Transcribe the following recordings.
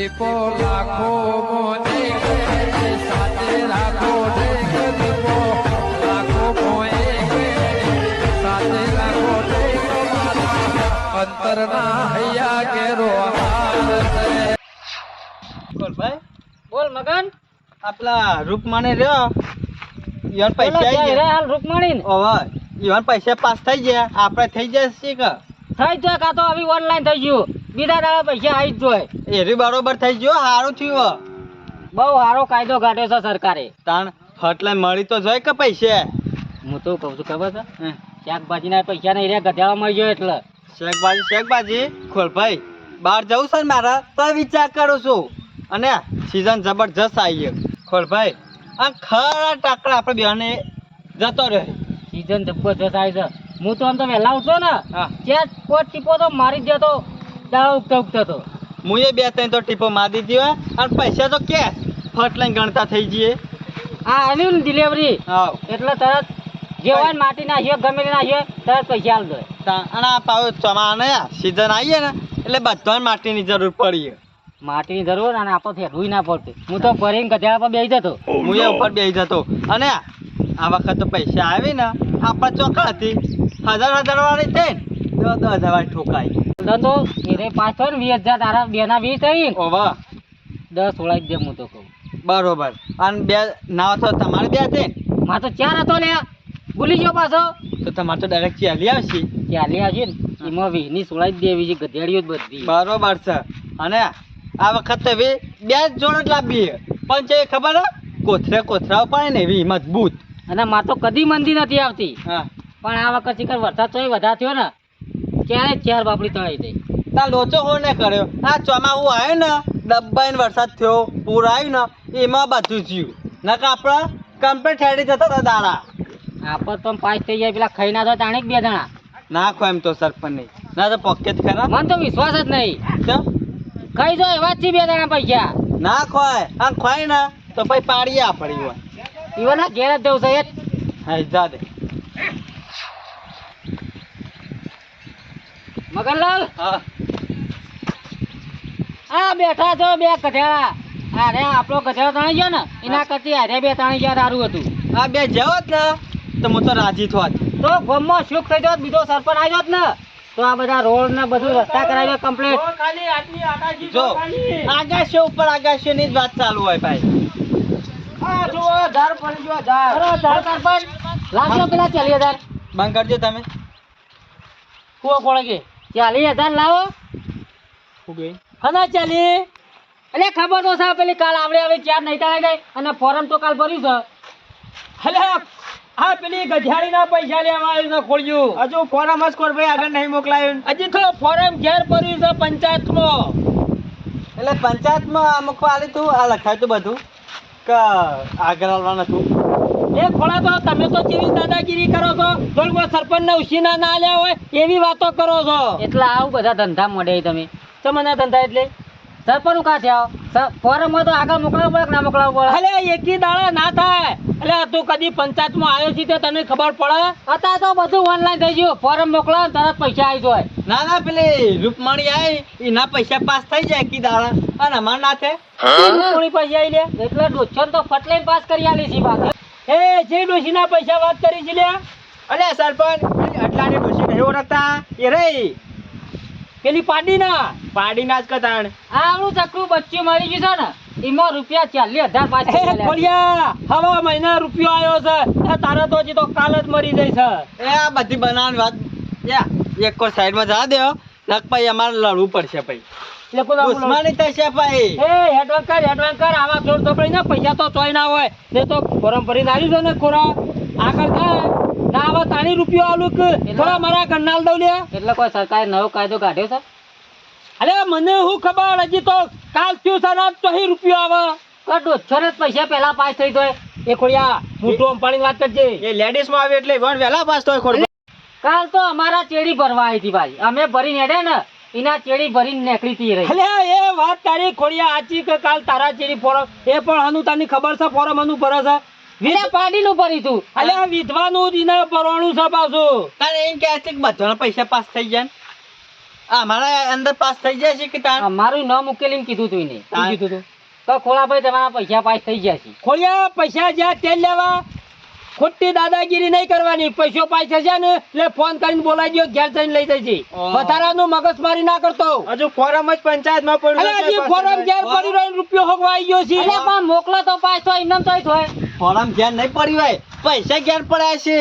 દીપો લાખો મોને સાથે રાખો દીપો લાખો મોએ સાથે રાખો અંતરના હૈયા કેરો બોલ ભાઈ બોલ મગન આપલા રૂપમાને રહ્યો. ઈવન પૈસા આવી રે ગયા. હાલ રૂપમાણી ને. ઓવે ઈવન પૈસા પાસ થઈ ગયા. આપણે થઈ જશે કે? થઈ જાય કાં તો આવી ઓનલાઈન થઈ ગયું. બીજા દાડા પૈસા આવી જ જોય. એરી બરોબર થઈ ગયો સારું થયું બહુ સારો કાયદો કાઢ્યો છે સરકારે. તાણ ફટલે મળી તો જોઈ કે પૈસા? હું તો કહું છું ખબર છે. શાકભાજીના પૈસા નહીં રે ગધેડા મળી ગયો એટલે. શાકભાજી શાકભાજી? ખોલ ભાઈ બહાર જવું છે ને મારા તો વિચાર કરું છું. અને સિઝન જબરજસ્ત આવી ગયો. ખોલ ભાઈ આ ખરા ટાકડા આપણે બેને જતો રહે. સિઝન જબરજસ્ત આવી છે. હું તો આમ તો વહેલા ઉઠો ને ત્યાં પોટ ટીપો તો મારી જ જતો દાડો ઉગતા ઉગતા તો. મુએ બે ત્રણ તો ટીપો મારી દીધી હોય અને પૈસા તો કે ફટ લઈને ગણતા થઈ જઈએ. આ આવ્યું ને ડિલિવરી હા. એટલે તરત જે હોય માટી નાખ્યો ગમે તે નાખ્યો તરત પૈસા આલ દો. અને આ પાવ ચોમાને સિઝન આવીએ ને એટલે બધાને માટીની જરૂર પડી માટીની જરૂર અને આપણો થેડું ના પડતી. હું તો ભરીને ગધેડા પર બેસી જતો. હું એ ઉપર બેસી જતો. અને આ વખત તો પૈસા આવી ને આપણે ચોકડ હતી હજાર હજાર વાળી થઈ ને દસ દસ હજાર વાળી ઠોકાઈ. ધંધો એને ને વીસ હજાર તારા બે ના વીસ થઈ ને ઓવા દસ સોળાઈ દે હું તો કહું. બરોબર. અને બે ના તો તમારે બે છે? ને મારે તો ચાર હતો લે ભૂલી ગયો પાછો. તો તમારે તો ડાયરેક્ટ ચાલી આવશે. ચાલી આવશે ને. એમાં વીની સોળાઈ દેવી છે ગધેડીઓ બધી. બરોબર છે. અને આ વખત તો બે જ જોડ જ લાવી પણ છે ખબર? કોથરે કોથરાઓ પાડે ને એવી મજબૂત. અને મારે તો કદી મંદી નથી આવતી. હા. પણ આ વખત શિખર વરસાદ તો વધારે થયો ને. ક્યારે ચાર બાપડી તળાઈ દઈ તા લોચો હો ને કર્યો? આ ચોમાહું આવ્યો ને ડબ્બાઈને વરસાદ થયો પૂર આવ્યું ને એમાં બધું થયું. નકા આપણે કમ્પ્લેટ હેડી જતા હતા દાડા. આપણે તો પાંચ થઈ જાય પેલા ખાઈ ના તો તાણે બે જણા. નાખો એમ તો સરપંચ નહીં ના તો પોકેટ ખરા. મને તો વિશ્વાસ જ નહીં. ખાઈ જો એવા જ બે જણા પૈસા. ના ખોય. આ ખોય ને તો પછી પાડીએ આપણી હોય ઈવન. ના ઘેર જ જવું છે એ. હા જા દે. મગનલાલ? હા. આ બેઠા છો બે ગધેડા. અરે આપણો ગધેડો તાણી ગયો ને એના કરતી અરે બે તાણી ગયા સારું હતું. આ બે જાવ જ ને. તો હું તો રાજી થોત તો ગમમાં સુખ થઈ જાવ બીજો સરપંચ આવ્યો જ ને. તો આ બધા રોડ ને બધું રસ્તા કરાવી કમ્પ્લીટ જો આગાશે ઉપર આગાશે ની જ વાત ચાલુ હોય ભાઈ. અરે ધાર સરપંચ. પેલા ચાલીસ હજાર બંધ કરજો તમે. કુવો કોળે કે? ચાલીસ હજાર લાવો. હના ચાલી. એટલે ખબર તો સાહેબ પેલી કાલ આપણે હવે ચાર નહીં તાળે ગઈ. અને ફોરમ તો કાલ ભર્યું છે. હલે આ પેલી ગઢિયાળીના પૈસા લેવા આવ્યું છે ખોલ્યું હજુ ફોરમ જ કોર ભાઈ આગળ નહીં મોકલાયું. હજી તો ફોરમ ઘેર ભર્યું છે પંચાયતમાં. એટલે પંચાયતમાં અમુક આલી તું આ લખાયું હતું બધું. કે આગળ આવવાનું હતું. એ ખોળા તો તમે તો કેવી દાદાગીરી કરો છો. થોડીક સરપંચ ને ઉશીના ના આલ્યા હોય એવી વાતો કરો છો. એટલે આવું બધા ધંધા મળે તમે. તમને ધંધા એટલે? સરપંચ કા છે ફોરમ તો આગળ મોકલાવવું પડે ના મોકલાવવું પડે? અલે એકી દાડા ના થાય. એટલે તું કદી પંચાયતમાં આવ્યો છે તો તને ખબર પડે? અત્યારે તો બધું ઓનલાઈન થઈ ગયું. ફોરમ મોકલો તરત પૈસા આવી જાય. ના ના પેલી રૂપમાણી આવી એના પૈસા પાસ થઈ જાય એકી દાડા. અને અમાર ના થાય. પૈસા આવી લે. એટલે ડોછન તો ફટલાઈન પાસ કરી આલી છે બાકી. એ જે ડોશીના પૈસા વાત કરી છે અલે સરપંચ અટલાની ડોશી નહીં ઓળખતા એ રહી. પેલી પાડીના? પાડીના જ કતાણ. આવડું ચકરું બચ્ચું મળી ગયું છે ને એમાં રૂપિયા ચાલીસ હજાર પાસ એ હવે મહિના રૂપિયો આવ્યો છે. તારે તો હજી તો કાલ જ મરી જાય છે. એ આ બધી બનાવવાની વાત એક કોઈ સાઈડમાં જવા દો નક પછી અમારે લડવું પડશે પછી. દુશ્મની થશે ભાઈ એ હેડવાન કર હેડવાન કર. આવા ચોર ચોપડી ના પૈસા તો ચોય ના હોય. તે તો ફોરમ ભરીને આવ્યું છે ને ખોરા. આગળ થાય ના આવા તાણી રૂપિયો આલું થોડા મારા ઘરના દઉં લે. એટલે કોઈ સરકારે નવો કાયદો કાઢ્યો છે? અરે મને શું ખબર? હજી તો કાલ થયું છે ને આજ રૂપિયો આવે. તો ડોછન પૈસા પહેલા પાસ થઈ જાય. એ ખોડિયા મોટું અંપાણી વાત કરજે. એ લેડીઝમાં આવે એટલે વણ વહેલા પાસ થાય ખોડ કાલ તો અમારા ચેડી ભરવા આવી હતી ભાઈ. અમે ભરીને હેડે ને એના ચેડી ભરીને નીકળી તી રહી. અલે એ વાત તારી ખોડિયા આચી કે કાલ તારા ચેડી ફોરમ? એ પણ હનુ તાની ખબર છે ફોરમ હનુ ભરે છે? એટલે પાડીનું ભરી તું. અલે આ વિધવાનું જ એને ભરવાનું છે પાછું. તારે એમ કે છે કે બધાના પૈસા પાસ થઈ જાય અમારા આ મારા અંદર પાસ થઈ જાય છે કે તાર? મારું ન ઉકેલીને કીધું તું એને. કીધું તું. તો ખોળાભાઈ તમારા પૈસા પાસ થઈ જાય છે. ખોળિયા પૈસા જ્યાં તેલ લેવા ખોટી દાદાગીરી નહીં કરવાની. પૈસો પાસે છે ને એટલે ફોન કરીને બોલાવી દો ઘેર જઈને લઈ જજે. વધારાનું મગજમારી ના કરતો હજુ ફોરમ જ પંચાયતમાં પડ્યું અરે હજી ફોરમ ઘેર પડી રહ્યો રૂપિયો હોગવા આવી ગયો છે. એટલે પણ મોકલો તો પાછો એમને તો હોય. ફોરમ ઘેર નહીં પડી હોય. પૈસા ઘેર પડ્યા છે.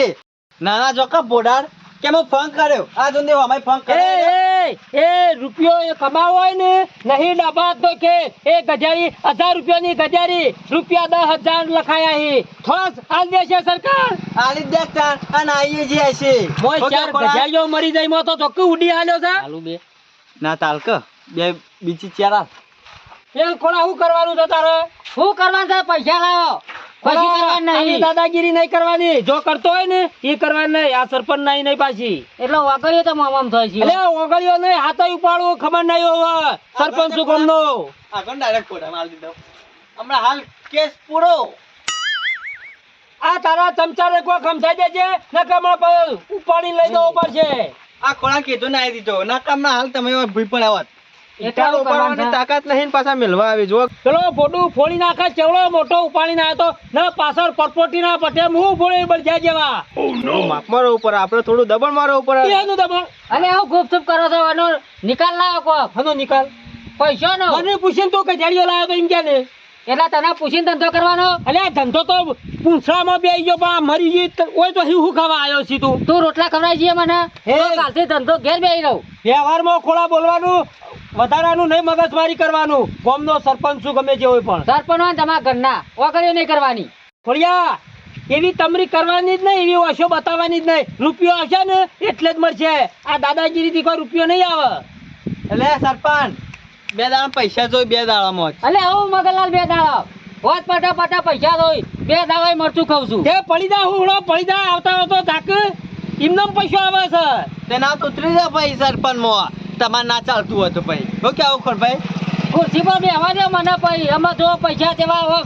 નાના જોકા બોડાર કે મેં ફોન કર્યો? આ જોને અમારે ફોન કર્યો. એ એ રૂપિયો એ કમાવો હોય ને નહીં ડબા તો કે એ ગજારી હજાર રૂપિયાની ગજારી રૂપિયા દસ હજાર લખાયા હે. થોડા હાલ દેશે સરકાર. આલી દેખ તાર અને આઈએ જે છે. મોય ચાર ગજારીઓ મરી જાય મો તો ચોખ્ખું ઉડી હાલ્યો છે. ચાલુ બે. ના તાલક બે બીજી ચાર આલ. એ કોણ શું કરવાનું છે તારે? શું કરવાનું છે? પૈસા લાવો. પછી કરવાનું નહીં. દાદાગીરી નહીં કરવાની. જો કરતો હોય ને એ કરવાની નહીં. આ સરપંચ નહીં નહીં પાછી. એટલે વાગડ્યો તો મામામ થાય છે. એટલે ઓગળ્યો નહીં હાથે ઉપાડવો ખબર નહીં હોય. સરપંચ શું આગળ ડાયરેક્ટ આલી દીધો. હમણાં હાલ કેસ પૂરો. આ તારા ચમચા ને કોઈ ખમસાઈ દેજે. ને ઉપાડી લઈ જવો પડશે. આ ખોળા કીધું ના દીધો. ના હાલ તમે ભૂઈ પણ આવત એટલું ઉપાડવાની તાકાત નહીં પાછા મેળવા આવી જો પેલો ફોટું ફોડી નાખે ચેવડો મોટો ઉપાડી ના તો. ના પાછળ પરપોટી ના પટે મુ ફોડી બળજ્યા જેવા. માપ મારો ઉપર આપણે થોડું દબણ મારો ઉપર એનું દબાણ. અને આવું ગુપચુપ કરો છો એનો નિકાલ લાવો કો હનો નિકાલ. પૈસા નો મને પૂછીને તો કજાડીઓ લાવ્યો તો એમ કે ને એટલે તને પૂછીને ધંધો કરવાનો? અલે ધંધો તો પૂંછડામાં બે ગયો પણ મરી ગઈ ઓય તો હું ખાવા આવ્યો છી તું? તું રોટલા ખવડાવી જઈએ મને. કાલથી ધંધો ઘેર બેહી રહું. વ્યવહારમાં ખોળા બોલવાનું વધારાનું નહીં મગજમારી કરવાનું. ગામનો સરપંચ શું ગમે જે હોય પણ. સરપંચ તમારા ઘરના. ઓગળ્યો નહીં કરવાની. ફળિયા એવી તમરી કરવાની જ નહીં એવી ઓછો બતાવવાની જ નહીં. રૂપિયો હશે ને એટલે જ મળશે. આ દાદાગીરીથી કોઈ રૂપિયો નહીં આવે. એટલે સરપંચ બે દાડા પૈસા જોઈ બે દાડા મોજ અલે આવું મગનલાલ બે દાડા. હોત પટા પટા પૈસા જોઈ બે દાડા મરચું ખાવ છું. તે પડી જા હુંડો પડી જા આવતા આવતો ધાક. ઇમનમ પૈસા આવે છે. તેના તો ઉતરી જા ભાઈ મો તમાર ના ચાલતું હતું ભાઈ. હું કેવું ખોર ભાઈ? ખુરશી પર બેહવા દે મને પછી અમે જો પૈસા તેવા હવે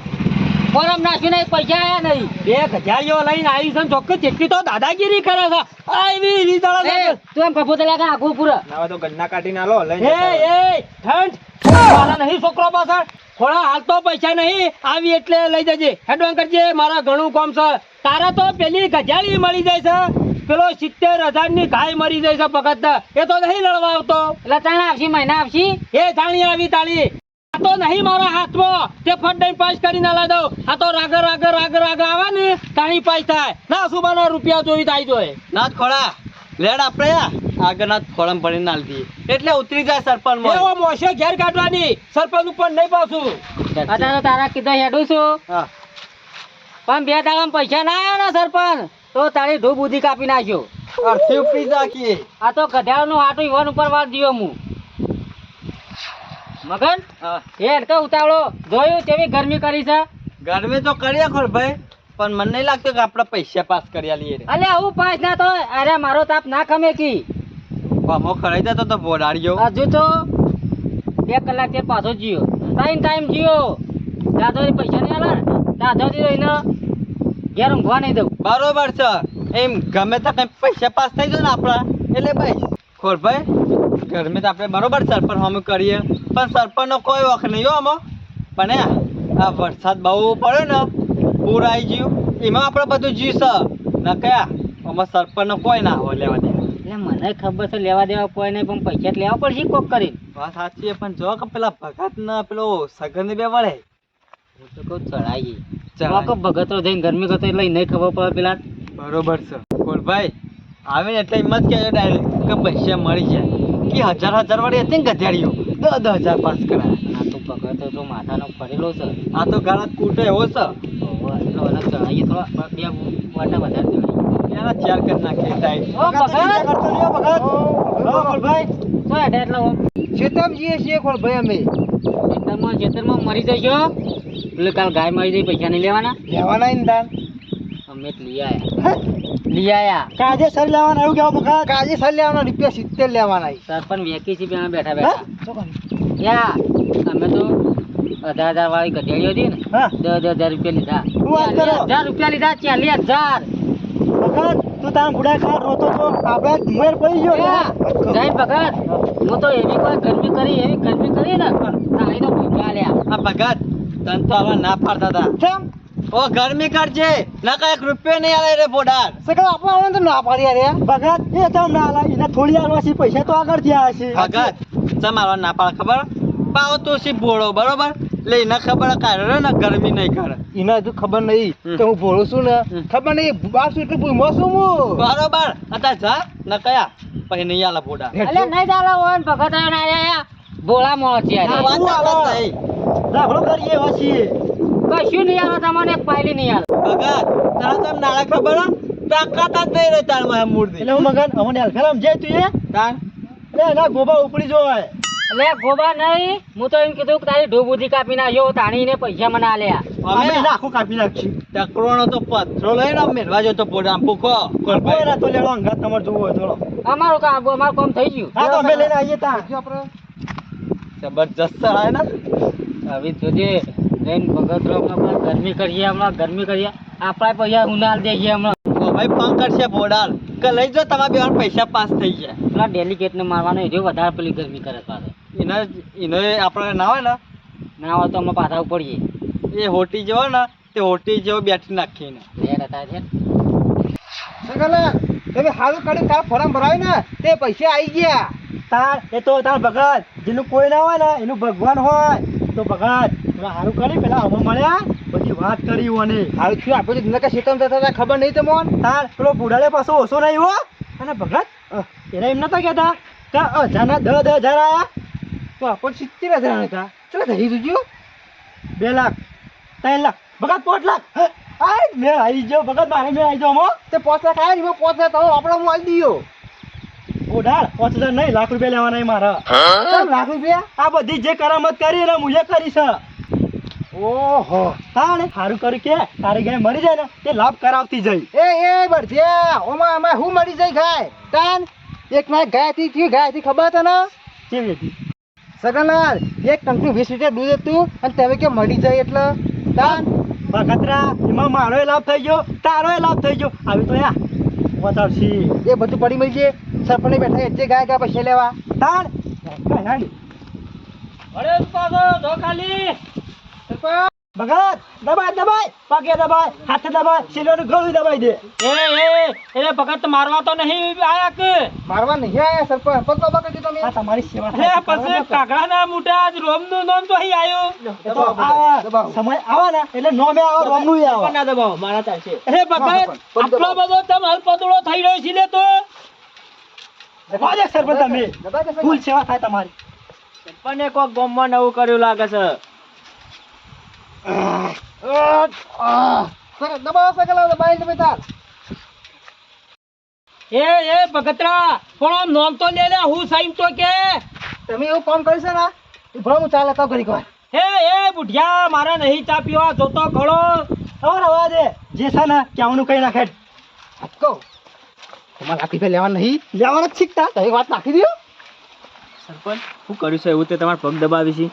ફોરમ નાખ્યું નહીં પૈસા આયા નહીં. બે ગજારીઓ લઈને આવી છે ને ચોક્કસ જેટલી તો દાદાગીરી કરે છે. આવી રીતળ તું એમ કપોતે લાગે આગું પૂરા નાવા તો ગન્ના કાઢીને લો લઈને એ એ ઠંડ. મારા નહીં છોકરો પાછળ. થોડા હાલ તો પૈસા નહીં. આવી એટલે લઈ જજે. હેડવાન કરજે મારા ઘણું કોમ છે. તારા તો પેલી ગજાળી મળી જાય છે. પેલો સિત્તેર હજારની ગાય મરી જાય છે ભગત એ તો નહીં લડવા આવતો. એટલે તને આવશી મહિના આવશી એ થાણી આવી તાળી. તો નહીં મારા હાથમાં. તે ફંડ પાસ કરીને લાવી દઉં. આ તો રાગર રાગર રાગર રાગર આવે ને તાણી પાસ થાય. ના સુબાના રૂપિયા જોઈ થાય જોઈએ ના ખોળા લેડ આપણે આગળના ખોળામાં ભરીને આલી દઈએ એટલે ઉતરી જાય સરપંચમાં. એવો મોશે ઘેર કાઢવાની. સરપંચ ઉપર નહીં પાછું. અત્યારે તારા કીધા હેડું છું. પણ બે દાડામાં પૈસા ના આવ્યા ને સરપંચ. તો તારી ધૂપ ઉધી કાપી નાખ્યો. અડધી ઉપરી રાખીએ આ તો ગધાડાનું હાટું ઇવન ઉપર વાર દીયો હું. મગન હેડ તો ઉતાવળો. જોયું કેવી ગરમી કરી છે? ગરમી તો કરીએ ખોર ભાઈ પણ મને નહીં લાગતું કે આપણે પૈસા પાસ કર્યા લઈએ અલે આવું પાસ ના તો અરે મારો તાપ ના ખમે કી. ભામો ખરાઈ જતો તો બોડાડ્યો હજુ તો બે કલાક તે પાછો જીયો. Time time Jio. દાદોરી પૈસા નહીં આલા દાદોરી રહીને ઘેર ઊંઘવા નહીં દઉં. બરોબર છે. એમ ગમે તો કઈ પૈસા પાસ થઈ જાય ને આપણા. એટલે ભાઈ ખોર ભાઈ. ગરમી તો આપણે બરોબર સરપંચ અમે કરીએ. પણ સરપંચનો કોઈ વખ નહીં આમાં. પણ આ વરસાદ બહુ પડ્યો ને પૂર આવી ગયું. એમાં આપણે બધું જીવશે ન કયા આમાં સરપંચનો કોઈ ના હોય લેવા દેવા. એટલે મને ખબર છે લેવા દેવા કોઈ નહીં પણ પૈસા લેવા પડશે કોક કરીને. વાત સાચી છે પણ જો કે પેલા ભગત ને પેલો સગન બે વળે. હું તો કહું ચડાઈ ચડાઈ. ભગત ભગતો જઈને ગરમી કરતો એટલે નહીં ખબર પડે પેલા. બરોબર છે. ભાઈ આવે એટલે હિંમત કે ડાયરેક્ટ કે પૈસા મળી જાય. કે હજાર હજાર વાળી હતી ને ગધેડીઓ. દસ દસ હજાર પાસ કરાય. આ તો ભગતો તો માથાનો ફરેલો છે. આ તો ગાળા કૂટે એવો છે. ચડાઈએ થોડા બે વાટા વધારે. એના ચાર કરી નાખે ટાઈટ ઓ ભગત! કરતો નહીં હો ભગત હો ખોરભાઈ શું હેડે એટલે ઓમ? શેતામ જઈએ છીએ ખોરભાઈ અમે. ખેતરમાં ખેતરમાં મરી જશો એટલે કાલ ગાય મરી જાય પૈસા નહીં લેવાના? લેવાના ઈ અમે લઈ આયા. લઈ આયા. કાજે સર લેવાના એવું કેવું ભગત કાજે સર લેવાના રૂપિયા સિત્તેર લેવાના વેકી છે પેલા બેઠા બેઠા? યા અમે તો અઢાર હજાર વાળી ગધેડીઓ હતી ને દસ દસ હજાર રૂપિયા લીધા? હજાર રૂપિયા લીધા હજાર. ભગત તું તારા બુડા ખાર રોતો તો આપણે મેર પડી ગયો જૈન ભગત. હું તો એવી કોઈ ગરમી કરી એવી ગરમી કરી ને તારી તો ભૂખા લ્યા. આ ભગત તન તો હવે ના પાડતા હતા. કેમ? ઓ ગરમી કરજે. ના કઈ એક રૂપિયો નહીં આલે રે બોડાર. સગા આપણે આવે તો ના પાડી રે ભગત. એ તો ના આલા એને થોડી આલવાસી પૈસા તો આગળ થયા છે ભગત તમારો ના પાડ ખબર? પાવ તો સી ભોળો બરોબર? લે એને ખબર કાઢે ને ગરમી નહીં કરે. એને હજુ ખબર નહીં કે હું ભોળું છું ને. ખબર નહીં બાસુ છું એટલું ભૂમો છું હું? બરોબર. અતા જા ન કયા? પછી નહીં આલે બોડા એટલે નહીં ચાલે ઓન ભગત ને આયા ભોળા મોળો છે આ વાત કરીએ વાસી કશું નહીં આવે તમને એક પાયલી નહીં આવે. ભગત તારા તેમ નાળા ખબર હે? તાકાત જ નહીં રહી તાર મારા મૂર્તિ એટલે હું મગન અમને અલફેરામ જાય તું એ? તાર એ ના ગોબા ઉપડી જોય એટલે ગોબા નહીં હું તો એમ કીધું કે તારી ઢોબુધી કાપી નાખ્યો તાણીને પૈસા મને આલ્યા અમે નાખું કાપી નાખશું. ટકરોનો તો પથરો લઈને મેળવા જતો પોડા ભૂખો. કોઈ તો લેડો અંગાત તમારે જોવો હોય થોડો અમારું કામ અમારું કામ થઈ ગયું. હા તો અમે લઈને આવીએ તા. જબરજસ્ત ચડાય ને. હવે જોજે ભગત રો હમણાં ગરમી કરીએ હમણાં ગરમી કરીએ. આપણા પૈસા ઉનાળ દઈએ હમણાં. ભાઈ પંકજ છે બોડાલ. કે લઈ જો તમારા બે પૈસા પાસ થઈ જાય. પેલા ડેલિકેટને મારવાનો એ વધારે પેલી ગરમી કરે પાસે એને એને આપણે ના હોય ને? ના હોય તો અમે પાછા ઉપડીએ. એ હોટી જેવો ને તે હોટી જેવો બેઠી નાખીને. લેટ હતા છે. સગલા તમે હારું કાઢી તારા ફોરમ ભરાય ને? તે પૈસા આવી ગયા. તાર એ તો તાર ભગત જેનું કોઈ ના હોય ને એનું ભગવાન હોય. તો ભગત તમે સારું કરી પેલા અમે મળ્યા પછી વાત કરી ઓને. હાલ થયું આપણે તો કે શેતમ થતા હતા ખબર નહીં તમને તાર પેલો બુડાલે પાછો ઓછો નહીં હો અને ભગત એને એમ નતા કહેતા કે હજારના દસ દસ હજાર આવ્યા તો આપણને સિત્તેર હજાર હતા. ચલો થઈ જજો બે લાખ ત્રણ લાખ ભગત પાંચ લાખ? આય મેં આવી ગયો ભગત મારે મેં આવી જાવ તે પાંચ લાખ આવ્યા ને પાંચ લાખ તો આપણે હું આવી દયો. ઓઢાળ પાંચ હજાર નહીં લાખ રૂપિયા લેવાના છે મારા. કેમ લાખ રૂપિયા? આ બધી જે કરામત કરી ને હું એ કરી છે ઓહો તાણે સારું કર્યું કે તારી ગાય મરી જાય ને એ લાભ કરાવતી જઈ. એ એ બરજ્યા ઓમાં આમાં હું મરી જાય ગાય? તાન એક ના ગાયથી થયું ગાયથી ખબર તને? કેવી હતી? સગનલાલ એક ટંકનું વીસ લીટર દૂધ હતું અને તમે કે મળી જાય એટલે. તાન ભગતરા એમાં મારો લાભ થઈ ગયો તારો લાભ થઈ ગયો. આવી તો યા. વતાવશી એ બધું પડી મળી છે સરપંચ બેઠા જે ગાય ગયા પૈસા લેવા. હાંડી અરે પાછો જો ખાલી. ભગત દબાય દબાય પગે દબાય હાથે દબાય શીલોનું ગળું દબાઈ દે. એ એ એને ભગત મારવા તો નહીં આયા કે? મારવા નહીં આયા સરપંચ. પગ પકડી તમે આ તમારી સેવા એ પછી કાગડાના મોટા આજ રોમનું નામ તો અહીં આયો. સમય આવા ને એટલે નોમે આવો રોમનું આવો. ના દબાવો મારા ચાલશે. અરે ભગત આટલો બધો તમ હલપતળો થઈ રહ્યો છે લે તો? વાજે સરપંચ તમે. ફૂલ સેવા થાય તમારી. પણ કોક ગોમમાં નવું કર્યું લાગે છે. દબાવો સકલા દબાઈ તમે તાર એ એ ભગતરા પણ આમ નામ તો લે લે હું સાઈન તો કે. તમે એવું કામ કરી છે ને? ભણો હું ચાલે તો કરી કોઈ એ એ બુઢિયા મારે નહીં ચા પીવા જોતો ખડો હવે અવાજ દે જે છે ને કેવાનું કઈ નાખે. હટકો તમારે લાખ પે લેવા નહીં? લેવાના જ શીખતા તો એક વાત નાખી દો સરપંચ શું કર્યું છે? એવું તે તમારે પગ દબાવી છે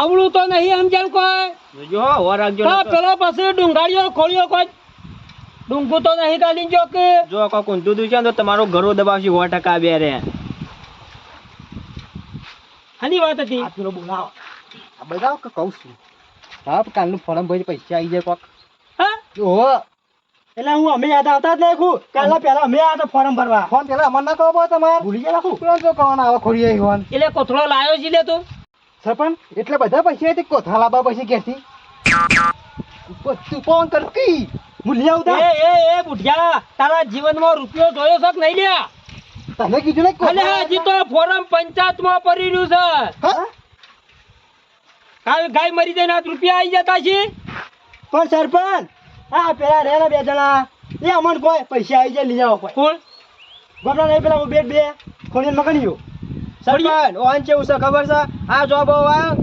આવડું તો નહીં સમજાયું કોઈ? જોજો હો રાખજો તો પેલો પછી ડુંગાળીઓ ખોળીઓ કોઈ ડુંગું તો નહીં કાઢી જો કે. જો કોક ઊંધું છે તો તમારો ઘરો દબાવશે સો ટકા બે રે. હાની વાત હતી. આ પેલો બોલાવો. આ બધા કે કહું છું. હા કાલનું ફોરમ ભરી પૈસા આવી જાય કોક. હા? જો. એટલે હું અમે યાદ આવતા જ નાખું. કાલે પેલા અમે આવ્યા ફોર્મ ભરવા. ફોન પેલા અમાર ના કહો તમારે? ભૂલી ગયા નાખું? પેલો જો આવા ખોરી આવી એટલે કોથળો લાયો છે લે તું. સરપંચ એટલે બધા પૈસા હતી કોથા લાબા પૈસા ક્યાંથી તું ફોન કરતી હું લઈ એ આવતા એ એ બુઢિયા તારા જીવનમાં રૂપિયો જોયો છે કે નહીં લ્યા? તને કીધું ને કોલે હજી તો ફોરમ પંચાયતમાં પડી રહ્યું છે. હા? કાલ ગાય મરી જાય ને રૂપિયા આવી જતા છે? પણ સરપંચ? હા પેલા રે બે જણા. એ અમને કોઈ પૈસા આવી જાય લઈ જાવ કોઈ. કોણ? ગોપડા નહીં પેલા બેટ બે. ખોલીને મગણીયો સરપંચ ઓન કેવું છે ખબર છે? આ જોબ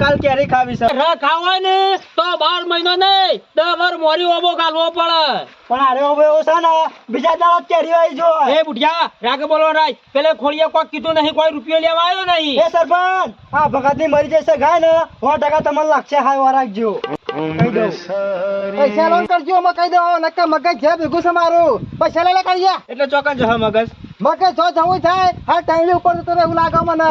કાલ કેરી ખાવી છે? ર ખાવાય ને તો 12 મહિનો નહીં 10 વર મોરી ઓબો કાઢવો પડે. પણ આરે ઓબો એવો છે ને બીજા દાડા કેરી આવી જો એ બુઢિયા રાગે બોલો રાય. પેલે ખોળીએ કોઈ કીધું નહીં કોઈ રૂપિયો લેવા આવ્યો નહીં. એ સરપંચ આ ભગતની મરી જશે ગાય ને સો ટકા તમને લાગશે હાય રાખજો. પૈસા લોન કરજો અમે કહી દઉં નક્કા મગજ છે ભેગું છે મારું. પૈસા લઈ લે કરીએ એટલે ચોકન જો મગજ. મગજ છો જવું થાય. હા ટાઈમ ઉપર તો એવું લાગે મને.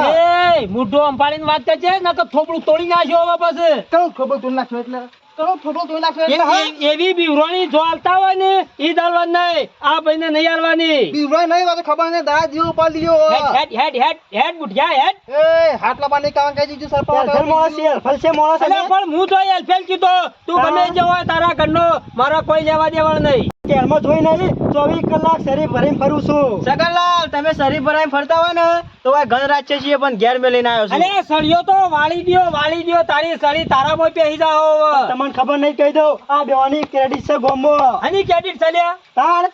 એ મુઢો અંપાડીને વાત કરજે નકર થોબડું તોડી નાખ્યો હવે પછી. કણું ખોબું તું નાખ્યો એટલે? તું નાખ્યો એ- હા? એ- એવી બીવરોણી જો હાલતા હોય ને ઈ દાલવાની નહીં. આ ભાઈને નહીં હાલવાની. બીવડાય નહીં વાત ખબર નહીં. દાદા જીવ ઉપર લીયો હેડ હેડ હેડ હેડ બુઢિયા હેડ. એ હાટલા પાણી કામ કહી દીધું અલે પણ હું તો એલફેલ કીધો. તું ગમે જે હોય તારા ઘરનો મારા કોઈ લેવા દેવા નહીં. કેરમાં જોઈ નહીં ચોવીસ કલાક શરીર ભરીને ફરું છું. સગનલાલ તમે શરીર ભરાઈ ફરતા હોય ને તો આ ઘર રાજ્ય છીએ પણ ઘેર મેં લઈને આવ્યો છું. અલે સળિયો તો વાળી દો વાળી દો તારી સળી તારામાં પહેરી જાઓ તમને ખબર નહીં કહી દઉં આ બેવાની ક્રેડિટ છે ગોમો આની ક્રેડિટ ચાલ્યા તાર.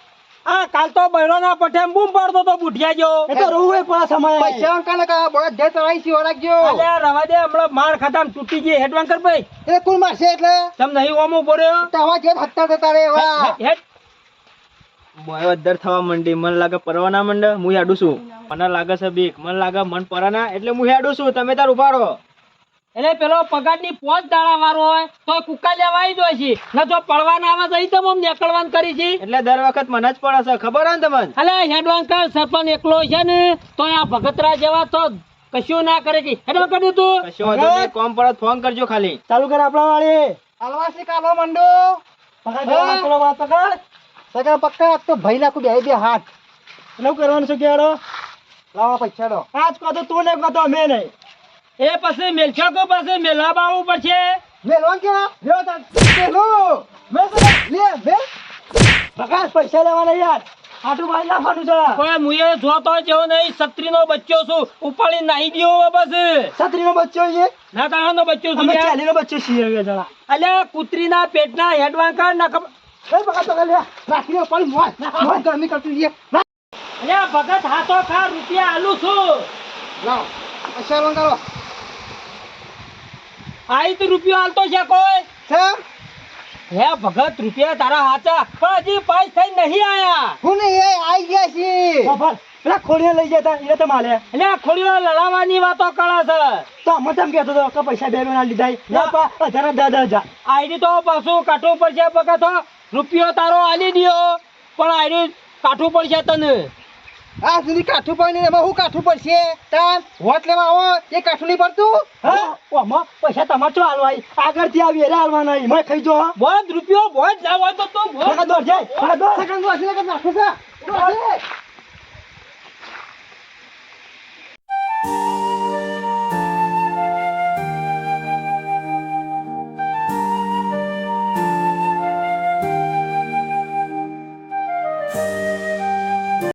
આ કાલ તો બૈરોના પઠે બૂમ પાડતો તો બુઢિયા ગયો એ તો રૂવે પાસ સમય પૈસા અંકા કા બળદ જે ચડાઈ સી રાખજો અલે આ રવા દે હમણાં માર ખતમ તૂટી ગઈ હેડવાંકર ભાઈ એ કુલ મારશે એટલે? તમ નહીં ઓમો પડ્યો તમારા જે હત્તા થતા રે વા હેડ. બોય અદ્દર થવા માંડી. મને લાગે પરવાના મંડે હું હેડું છું. મને લાગે છે બીક. મને લાગે મન પરાના એટલે હું હેડું છું. તમે તાર ઊભા રહો. એટલે પેલો પગારની પોચ દાડા વાળો હોય તો કુકા લેવા આવી જાય છે. ને જો પડવાના આવે તો ઈ તો આમ નીકળવાન કરી છે. એટલે દર વખત મને જ પડે છે. ખબર હે ને તમને? એટલે હેડવાન કર સરપંચ એકલો છે ને તો આ ભગતરા જેવા તો કશું ના કરે છે હેડવાન કરી તું. કશું કોમ પર ફોન કરજો ખાલી. ચાલુ કર આપણા વાળી. અલવાસી કાલો મંડો. પકડ હા. સગા પક્કા તો ભાઈ નાખું બે બે હાથ. શું કરવાનું શું કેડો લાવો પૈસા દો આજ કહો તો તું ને કહો તો અમે નહીં. એ પછી મેલછો કો પાસે મેલા બાવું પડશે. મેલવાન કેવા લ્યો તા મેલો. લે મેલ. પકડ પૈસા લેવાના યાર. આટલું ભાઈ નાખવાનું છે. કોઈ મુએ જોતો જેવો નહીં છત્રીનો બચ્ચો છું. ઉપાડી નાહી ગયો બસ છત્રીનો બચ્ચો છે? ના તારાનો બચ્ચો છું અમે. ચાલીનો બચ્ચો છીએ જણા અલ્યા કૂતરીના પેટના હેડવાન કર ના એ પકડ પકડ લે રાખી દો મોય મોય ગરમી કરતું છે અલ્યા ભગત હાથો ખા રૂપિયા આલું છું. લાવો પૈસા લોન આઈ તો રૂપિયો આલતો છે કોઈ? છે? હે ભગત રૂપિયા તારા હાચા પણ હજી પાસ થઈ નહીં આયા. હું નહીં એ આઈ ગયા છે. પેલા ખોડીને લઈ જતા એને તો માલે. અલ્યા ખોડીઓ લડાવવાની વાતો કરે છે. તો અમે તેમ કહેતો હતો કે પૈસા બે લીધા ના. હજાર દાદા હજાર. આઈડી તો પાછું કાઠું પડશે ભગત. રૂપિયો તારો આલી દ્યો. પણ આઈડી કાઠું પડશે તને. આ સુધી કાઠું પડીને એમાં હું કાઠું પડશે? તાર વોટ લેવા આવો. એ કાઠું નહીં પડતું? હા? ઓમાં પૈસા તમારે શું હાલવા આગળથી આવી એરા હાલવાના એમાં ખાઈ જો બોધ રૂપિયો બોધ લાવો તો તું બોધ દોર જાય સેકન્ડ દોડ નાખું છે.